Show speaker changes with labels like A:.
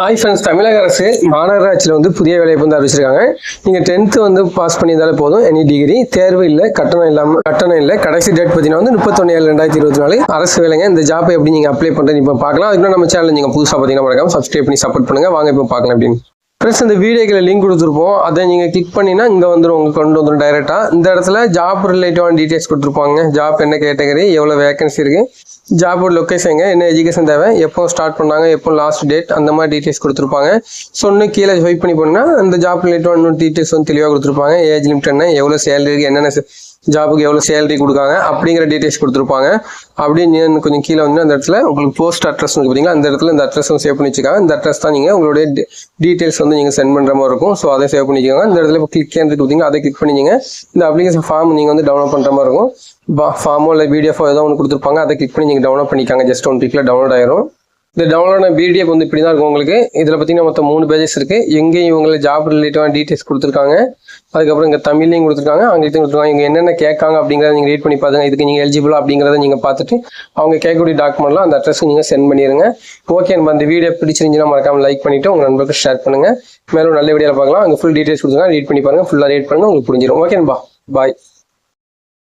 A: Hi friends தமிழக அரசு மாநகராட்சியில் வந்து புதிய வேலைவாய்ப்பு வந்து அறிவிச்சிருக்காங்க. நீங்கள் டென்த்து வந்து பாஸ் பண்ணியிருந்தாலே போதும். எனி டிகிரி தேர்வு இல்லை கட்டணம் இல்லாமல் கட்டணம் இல்லை கடைசி டேட் பார்த்தீங்கன்னா வந்து முப்பத்தொன்று ஏழு ரெண்டாயிரத்தி இருபத்தி நாலு அரசு வேலைங்க. இந்த ஜாப்பை எப்படி நீங்கள் அப்ளை பண்ணுறது இப்போ பார்க்கலாம். அதுக்கு நம்ம சேனல் நீங்கள் புதுசாக பார்த்தீங்கன்னா மறக்காம சப்ஸ்கிரைப் பண்ணி சப்போர்ட் பண்ணுங்கள் வாங்க இப்போ பார்க்கலாம் அப்படின்னு ஃப்ரெண்ட்ஸ் இந்த வீடியோக்கில் லிங்க் கொடுத்துருப்போம். அதை நீங்கள் கிளிக் பண்ணினா இங்கே வந்துடும் உங்களுக்கு கொண்டு வந்துடும் டைரெக்டாக இந்த இடத்துல ஜாப் ரிலேட்டிவான டீட்டெயில்ஸ் கொடுத்துருப்பாங்க. ஜாப் என்ன கேட்டகரி எவ்வளோ வேகன்சி இருக்குது ஜாபோட லொக்கேஷன் என்ன எஜுகேஷன் தேவை எப்போ ஸ்டார்ட் பண்ணாங்க எப்போ லாஸ்ட் டேட் அந்த மாதிரி டீட்டெயில்ஸ் கொடுத்துருப்பாங்க. ஸோ இன்னும் கீழே ஸ்வைப் பண்ணி போனால் அந்த ஜாப் ரிலேட்டிவான இன்னும் டீட்டெயில்ஸ் வந்து தெளிவாக கொடுத்துருப்பாங்க. ஏஜ் லிமிட் என்ன எவ்வளோ சேலரி இருக்குது என்னென்ன ஜாபுக்கு எவ்வளோ சேலரி கொடுக்காங்க அப்படிங்கிற டீட்டெயில்ஸ் கொடுத்துருப்பாங்க. அப்படின்னு கொஞ்சம் கீழே வந்து அந்த இடத்துல உங்களுக்கு போஸ்ட் அட்ரஸ் வந்து பார்த்தீங்களா அந்த இடத்துல இந்த அட்ரஸ் சேவ் பண்ணி வச்சுக்காங்க. இந்த அட்ரஸ் தான் நீங்கள் உங்களுடைய டீட்டெயில்ஸ் வந்து நீங்கள் சென்ட் பண்ணுற மாதிரி இருக்கும். ஸோ அதை சேவ் பண்ணிக்கோங்க. இந்த இடத்துல இப்போ கிளிக் இருக்கு பார்த்தீங்கன்னா அதை கிளிக் பண்ணிங்க இந்த அப்ளிகேஷன் ஃபார்ம் நீங்கள் வந்து டவுன்லோட் பண்ணுற மாதிரி இருக்கும். ஃபார்மோ இல்லை பிடிஎஃப் ஏதோ ஒன்று கொடுத்துருப்பாங்க. அதை கிளிக் பண்ணி நீங்கள் டவுன்லோட் பண்ணிக்காங்க. ஜஸ்ட் ஒன் கிளிக்கில் டவுன்லோட் ஆயிரும். இந்த டவுன்லோடான பிடிஎஃப் வந்து இப்படி தான் இருக்கும் உங்களுக்கு. இதில் பார்த்தீங்கன்னா மொத்தம் மூணு பேஜஸ் இருக்குது எங்கேயும் இவங்களை ஜாப் ரிலேட்டிவான டீட்டெயில்ஸ் கொடுத்துருக்காங்க. அதுக்கப்புறம் இங்கே தமிழ்லையும் கொடுத்துருக்காங்க ஆங்கிலத்தையும் கொடுத்துருக்காங்க. இங்கே என்னென்ன கேட்காங்க அப்படிங்கிறத நீங்கள் ரீட் பண்ணி பாருங்க. இதுக்கு நீங்கள் எலிஜிபிள் அப்படிங்கிறத நீங்கள் பார்த்துட்டு அவங்க கேட்கக்கூடிய டாக்குமெண்ட்லாம் அந்த அட்ரஸ்க்கு நீங்கள் சென்ட் பண்ணிடுங்க ஓகே நம்ம அந்த வீடியோ பிடிச்சிருந்துச்சுன்னா மறக்காம லைக் பண்ணிவிட்டு உங்கள் நண்பர்களுக்கு ஷேர் பண்ணுங்கள் மேலும் நல்ல வீடியோவில் பார்க்கலாம். அங்கே ஃபுல் டீட்டெயில்ஸ் கொடுத்துருக்காங்க. ரீட் பண்ணி பாருங்கள் ஃபுல்லாக ரீட் பண்ணுங்கள் உங்களுக்கு புரிஞ்சிடும் ஓகேன்பா பாய்